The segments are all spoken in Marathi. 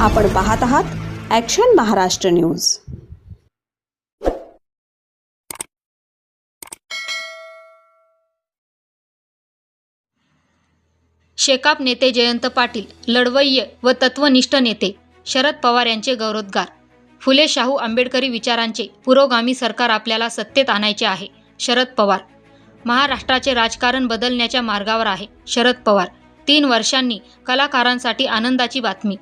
आपण पाहत आहात ॲक्शन महाराष्ट्र न्यूज शेकाप नेते जयंत पाटील लढवय्य व तत्वनिष्ठ नेते शरद पवार यांचे गौरवोद्गार. फुले शाहू आंबेडकरी विचारांचे पुरोगामी सरकार आपल्याला सत्तेत आणायचे आहे शरद पवार. महाराष्ट्राचे राजकारण बदलण्याच्या मार्गावर आहे शरद पवार. तीन वर्षांनी कलाकारांसाठी आनंदाची बातमी.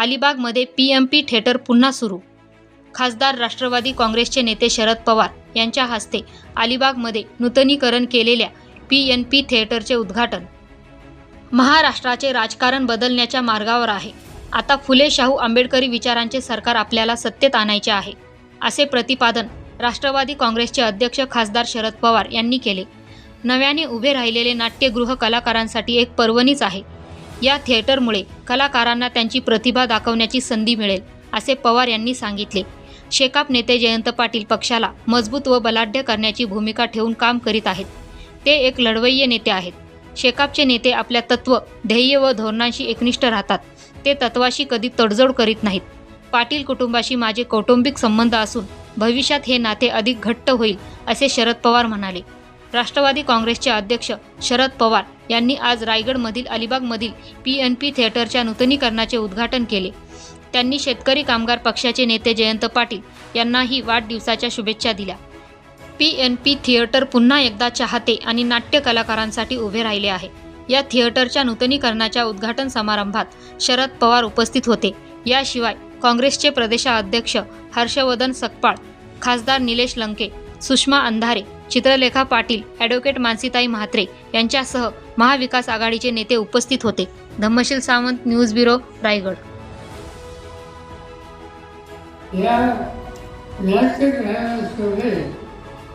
अलिबागमध्ये पी एम पी थिएटर पुन्हा सुरू. खासदार राष्ट्रवादी काँग्रेसचे नेते शरद पवार यांच्या हस्ते अलिबागमध्ये नूतनीकरण केलेल्या पी एन पी थिएटरचे उद्घाटन. महाराष्ट्राचे राजकारण बदलण्याच्या मार्गावर आहे. आता फुले शाहू आंबेडकरी विचारांचे सरकार आपल्याला सत्तेत आणायचे आहे असे प्रतिपादन राष्ट्रवादी काँग्रेसचे अध्यक्ष खासदार शरद पवार यांनी केले. नव्याने उभे राहिलेले नाट्यगृह कलाकारांसाठी एक पर्वणीच आहे. या थिएटरमुळे कलाकारांना त्यांची प्रतिभा दाखवण्याची संधी मिळेल असे पवार यांनी सांगितले. शेकाप नेते जयंत पाटील पक्षाला मजबूत व बलाढ्य करण्याची भूमिका ठेवून काम करीत आहेत. ते एक लढवय्य नेते आहेत. शेकापचे नेते आपल्या तत्व ध्येय व धोरणांशी एकनिष्ठ राहतात. ते तत्वाशी कधी तडजोड करीत नाहीत. पाटील कुटुंबाशी माझे कौटुंबिक संबंध असून भविष्यात हे नाते अधिक घट्ट होईल असे शरद पवार म्हणाले. राष्ट्रवादी काँग्रेसचे अध्यक्ष शरद पवार यांनी आज रायगडमधील अलिबागमधील पी एन पी थिएटरच्या नूतनीकरणाचे उद्घाटन केले. त्यांनी शेतकरी कामगार पक्षाचे नेते जयंत पाटील यांनाही वाढदिवसाच्या शुभेच्छा दिल्या. पी एन पी थिएटर पुन्हा एकदा चाहते आणि नाट्य कलाकारांसाठी उभे राहिले आहे. या थिएटरच्या नूतनीकरणाच्या उद्घाटन समारंभात शरद पवार उपस्थित होते. याशिवाय काँग्रेसचे प्रदेशाध्यक्ष हर्षवर्धन सकपाळ खासदार निलेश लंके सुषमा अंधारे चित्रलेखा पाटील ॲडव्होकेट मानसीताई म्हात्रे यांच्यासह महाविकास आघाडीचे नेते उपस्थित होते. Dhammasheel Sawant news bureau Raigad. या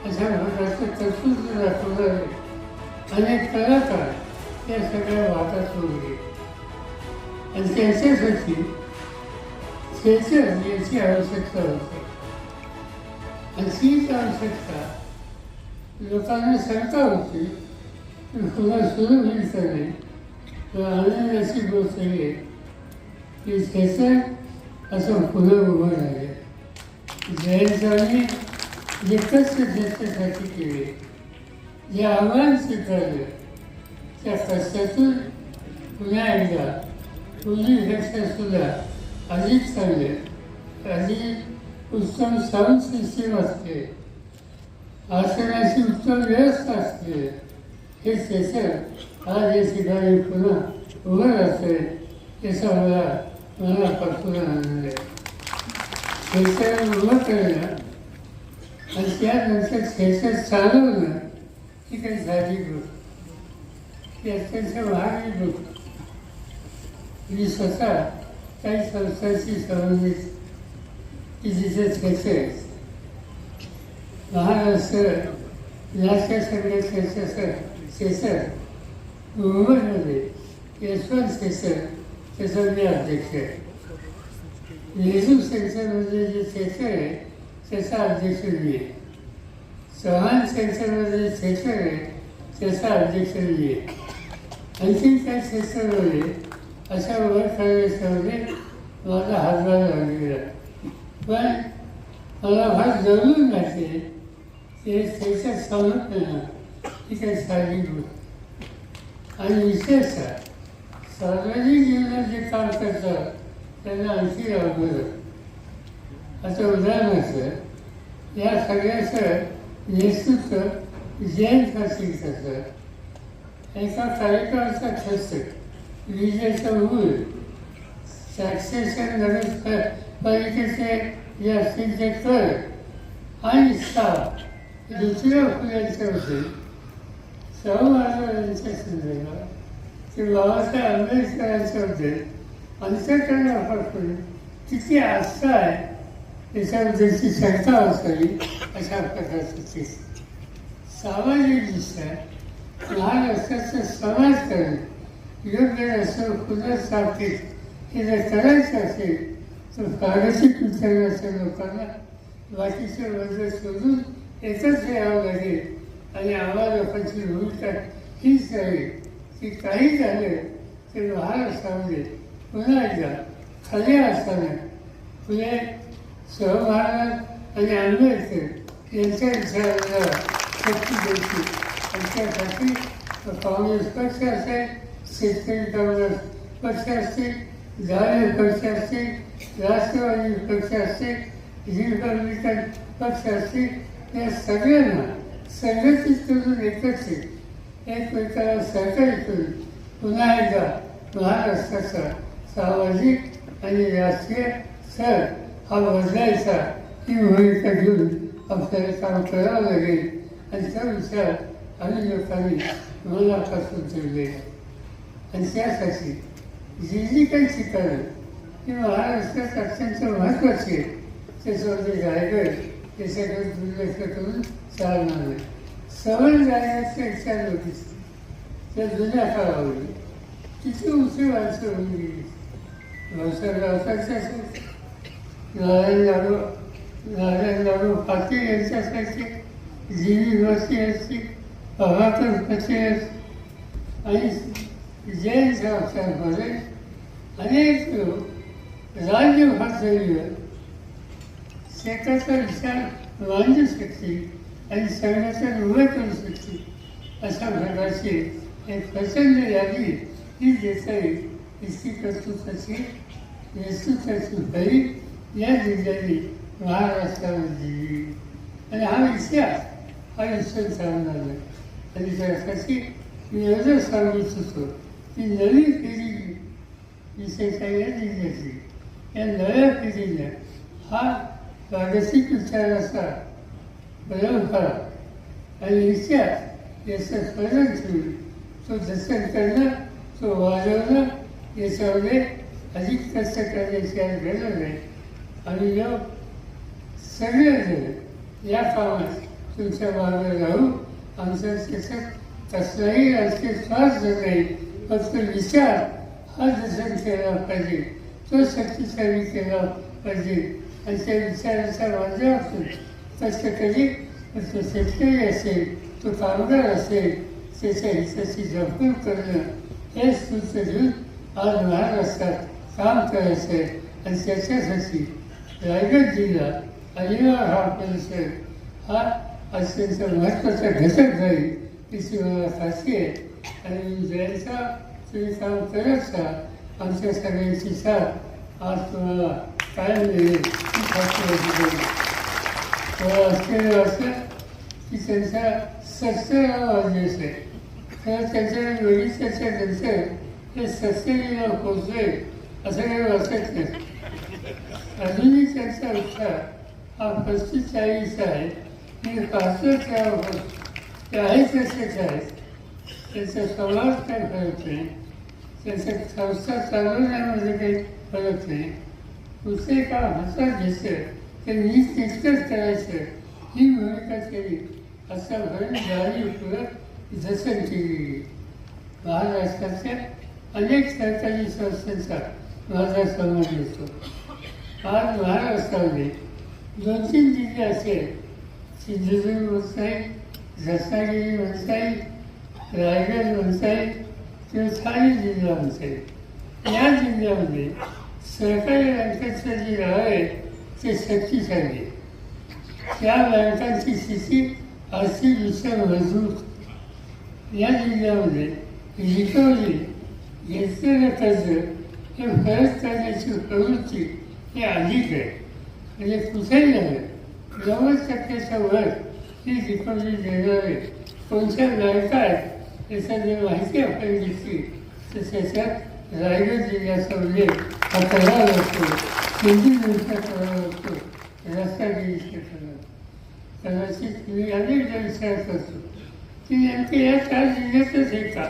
अशा अनेक कलाकार या सगळ्या आणि त्यांच्यासाठी याची आवश्यकता होती. आणि तीच आवश्यकता लोकांना शंका होती पण पुन्हा सुरू होईल नाही. तर आनंदाची गोष्ट आहे की थिएटर असं पुढं उभं राहिले. जयंतांनी जे कष्ट त्याच्यासाठी केले जे आव्हान स्वीकारलं त्या कष्टातून पुन्हा एकदा पूर्वीपेक्षा सुद्धा अधिक चांगले अधिक उत्तम साऊंड सिस्टीम असते आसनाची उत्तम व्यवस्था असते. हे त्याचं आज या ठिकाणी पुन्हा उभं असते याचा मला मनापासून आनंद आहे. खेळाला उभं करणं आणि त्यानंतर खेळ चालवणं ही काही साधी गोष्ट. ती अत्यंत महागडी गोष्ट. मी स्वतः काही संस्थांशी संबंधित की जिथे महाराष्ट्र नाट्य संघाचे शेसर मुंबईमध्ये यशवंत शेसर त्याचा मी अध्यक्ष आहे नेहरू सेंटरमध्ये जे थिएटर आहे त्याचा अध्यक्ष मी आहे चव्हाण जे थिएटर आहे त्याचा अध्यक्ष मी आहे आणखी त्या अशा वर माझा हातभार लागलेला पण मला फार जरूर माहिती ते थिएटर चालू काही आणि विशेषतः सार्वजनिक जीवनात जे काम करतात त्यांना आणखी अवघड आता उदाहरणार्थ या सगळ्याचं नेतृत्व जैन सिंग करतात एका कार्यक्रमाचा खर्च विजेचं मूळ टॅक्सेशन नगरपालिकेचे जे असतील ते कर आणि स्टाफ दुसऱ्या फुलांचे होते शाहू महाराजांच्या संदर्भात ते बाबासाहेब आंबेडकरांचे होते अंतकरण आपण किती आस्था आहे याच्याबद्दलची शंका असावी अशा प्रकारचं ते सामाजिकदृष्ट्या महाराष्ट्राचं समाजकारण योग्य असं पुनर्स्थापित हे जर करायचं असेल तर प्रादेशिक विचाराच्या लोकांना बाकीचे वर्ग शोधून एकच घ्यावं लागेल आणि आम्हा लोकांची भूमिका हीच आहे की काही झालं तर महाराष्ट्रामध्ये पुन्हा एकदा खाली असताना फुले सहमहाराज आणि आंबेडकर यांच्या विचारांना शक्ती द्यायची आणि त्यासाठी काँग्रेस पक्ष असेल शेतकरी काँग्रेस पक्ष असतील जाळे पक्ष असतील राष्ट्रवादी पक्ष असतील रिपब्लिकन पक्ष असतील या सगळ्यांना संघटित करून एकत्रित एकमेकाला सहकार्य करून पुन्हा एकदा महाराष्ट्राचा सामाजिक आणि राजकीय सर हा बदलायचा ही भूमिका घेऊन आपल्याला काम करावं लागेल. आणि त्या विचार आम्ही लोकांनी मनापासून ठेवले आणि त्यासाठी जी जी काही ठिकाणं ही महाराष्ट्रात अत्यंत महत्त्वाची आहे. त्याच्यामध्ये रायगड याच्याकडे दुर्लक्ष करून चालणार नाही. सवय जाण्याची इच्छा होती त्या जुन्या काळामध्ये किती उशीर माणसं होऊन गेली. व्यवसाय व्यवसायाचे नारायण लाडू नारायण लाडू पाटील यांच्यासारखे जीवी वस्ती असते प्रभाकर पटेल आणि जैन संस्थांमध्ये अनेक लोक राज्य पातळीवर शेताचा विचार मांडू शकतील आणि संघटन उभं करू शकतील अशा प्रकारची एक प्रचंड यादी ही देता येईल इतकी कर्तृत्वाची नेतृत्वाची भरी या जिल्ह्याने महाराष्ट्राला दिली आणि हा इतिहास हा विसरून चालणार आहे. आणि त्यासाठी मी एवढं सांगू इच्छितो की नवी पिढी विशेषतः या जिल्ह्यातली या नव्या पिढीने हा प्रादेशिक विचाराचा परंपरा आणि इतिहास याचं स्मरण ठेवून तो जतन करणं तो वाजवणं याच्यामध्ये अधिक कष्ट करण्याची आज गरज आहे आणि लोक सगळेजण या कामात तुमच्या मागे राहू आमचा त्याच्यात कसलाही राजकीय स्वार्थ नाही फक्त विचार हा जतन केला पाहिजे. तो शक्तिशाली केला पाहिजे. आणि त्या विचाराच्या असतो. तसं कधी तो शेतकरी असेल तो कामगार असेल त्याच्या हिताची जपून करणं. हे तुमचं घेऊन आज महाराष्ट्रात काम करायचं आहे आणि त्याच्यासाठी रायगड जिल्हा अलिबाग हा परिसर हा अत्यंत महत्त्वाचा घटक राहील तिची मला खात्री आहे. आणि ज्यांचा तुम्ही काम करत आमच्या सगळ्यांची साथ आज तुम्हाला कायम मिळेल ही खात्री आहे की त्यांचा सत्तरावा वाढदिवस तर त्यांच्या वेळी त्याच्यानंतर हे सत्तरीला पोचले असं काही वाचत नाही. अजूनही त्यांचा विचार हा पस्तीस चाळीस आहे. मी पाहतो त्यावर ते आहे तसेच आहेत त्यांचा स्वभाव काय फरक नाही. त्यांच्या संस्था चालवण्यामध्ये काही फरक नाही. कुठले काम हातात घेतलं ते तितकंच करायचं. ही भूमिका केली. असा भरून जाणीवपूर्वक केली. महाराष्ट्राच्या अनेक सरकारी संस्थांचा माझा समाज येतो आज महाराष्ट्रामध्ये दोन तीन जिल्हे असेल. सिंधुदुर्ग म्हणता येईल रत्नागिरी म्हणता येईल रायगड म्हणता येईल किंवा ठाणे जिल्हा म्हणता येईल या जिल्ह्यामध्ये सरकारी बँकेचं जे नाव आहे ते शक्तिशाली आहे त्या बँकांची स्थिती विषय मजबूत या जिल्ह्यामध्ये रिकव्हरी घेतलेलं कर्ज हे परत करण्याची प्रवृत्ती हे अधिक आहे. म्हणजे कुठेही नाही नव्वद टक्क्याच्या वर ही रिकव्हरी देणारे कोणत्या बँका आहेत याचा जर माहिती आपण घेतली तर त्याच्यात रायगड जिल्ह्याचा म्हणजे उल्लेख हा करावा लागतो सिंधुदुर्गचा करावा लागतो रत्नागिरीचा करावा कदाचित मी अनेकदा विचार करतो की नेमके या चार जिल्ह्यातच आहे का?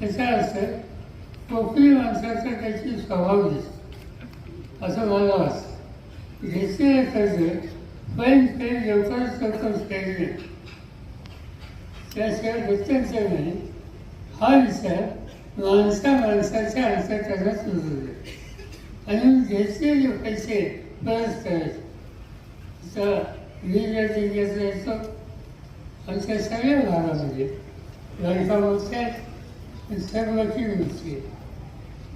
त्याचा अर्थ कोकणी माणसाचा त्याची स्वभाव दिसतो. असं मला वाटतं. घेतलेलं कर्ज पण ते लवकरच लवकर फेडणे त्याशिवाय गत्यंतर नाही. हा विचार माणसा माणसाच्या अंतकरणात रुजवले आणि घेतलेले पैसे परत करायचे तर मी ज्या येतो आमच्या सगळ्या भागामध्ये बँका मोठ्या आहेत. मोठी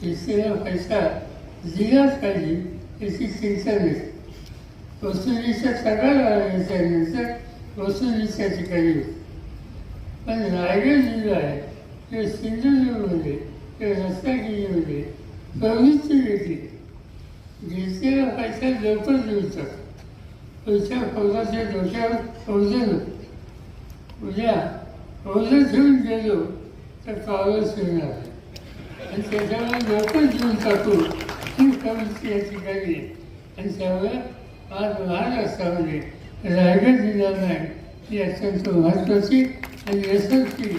घेतलेला पैसा दिलाच पाहिजे याची चिंता नाही. वसुलीचा सगळा याच्यानंतर वसुलीच्या ठिकाणी. पण रायगड जिल्हा आहे किंवा सिंधुदुर्गमध्ये किंवा रत्नागिरीमध्ये प्रवृत्ती वेगळी घेतलेला पैसा लवकर मिळतात पैसा फौजाच्या डोक्यावर ओझं उद्या ओझं घेऊन गेलो तर कावळं फिरणार आणि त्याच्यामुळे लवकर घेऊन टाकू ही प्रवृत्ती या ठिकाणी आहे. आणि त्यामुळे आज महाराष्ट्रामध्ये रायगड जिल्हा नाही ही अत्यंत महत्त्वाची आणि यशस्वी